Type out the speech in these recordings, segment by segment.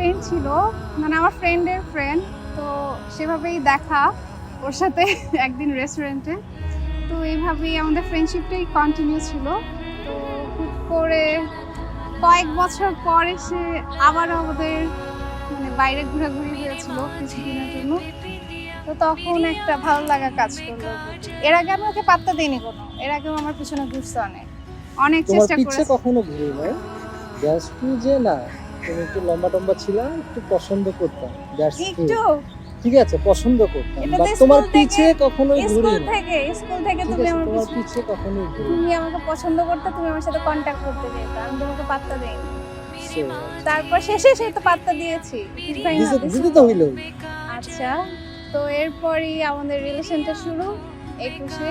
Friend ছিল মানে আমার ফ্রেন্ডের ফ্রেন্ড তো সেভাবেই দেখা ওর সাথে একদিন রেস্টুরেন্টে তো এইভাবেই আমাদের ফ্রেন্ডশিপটাই কন্টিনিউ ছিল। তো হুট করে কয়েক বছর পরে সে আবার আমাদের মানে বাইরে ঘোরাঘুরি হয়েছিল কিছুদিনের জন্য। তো তখন একটা ভালো লাগা কাজ করল। এর আগে আমি ওকে পাত্তা দিইনি কোনো। এর আগেও আমার পিছনে ঘুরছে অনেক। অনেক চেষ্টা করেছে। কখনো ঘুরি জাস্ট যে না। তুমি একটু লম্বা টম্বা ছিলা একটু পছন্দ করতাম একটু? ঠিক আছে পছন্দ করতাম। বাট তোমার পিছে কখনো ঘুরি স্কুল থেকে স্কুল থেকে তুমি আমার পিছে কখনো ঘুরি তুমি আমাকে পছন্দ করতে তুমি আমার সাথে কন্ট্যাক্ট করতে যেত আমি তোমাকে পাত্তা দেইনি। তারপর শেষে সে তো পাত্তা দিয়েছি। দিতে তো হইল। আচ্ছা তো এরপরই আমাদের রিলেশনটা শুরু একুশে।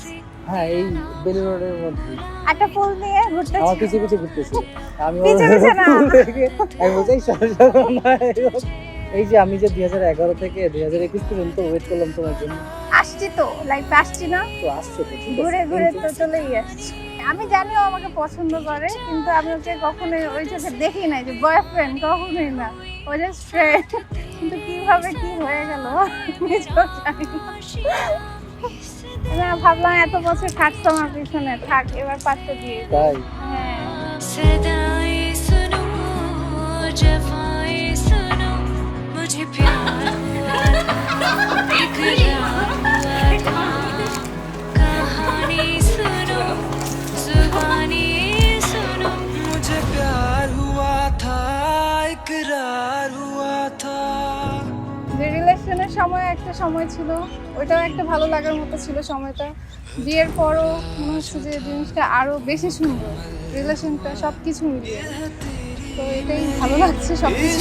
হ্যাঁ এই বেলি রোডের মধ্যে। একটা ফুল নিয়ে ঘুরতে আমার পিছে পিছে ঘুরতেছি। আমি বলছি এই যে আমি যে দুই হাজার এগারো থেকে দুই হাজার একুশ পর্যন্ত ওয়েট করলাম তোমার জন্য। আসছি তো লাইফে আসছি না। তো আসছো তো ঘুরে ঘুরে তো চলেই আসছি। আমি জানি ও আমাকে পছন্দ করে কিন্তু আমি ওকে কখনোই ওই চোখে দেখি নাই যে বয়ফ্রেন্ড কখনোই না। ও জাস্ট ফ্রেন্ড কিন্তু কীভাবে কি হয়ে গেল নিজেও জানি না। ভাবলাম এত বছর থাকতো আমার পিছনে থাক এবার পাত্তা দিয়ে। তাই হ্যাঁ সময় একটা সময় ছিল। ওইটাও একটা ভালো লাগার মতো ছিল সময়টা। বিয়ের পরও মনে হচ্ছে যে জিনিসটা আরও বেশি সুন্দর। রিলেশনটা সব কিছু মিলিয়ে। তো এটাই ভালো লাগছে সব কিছু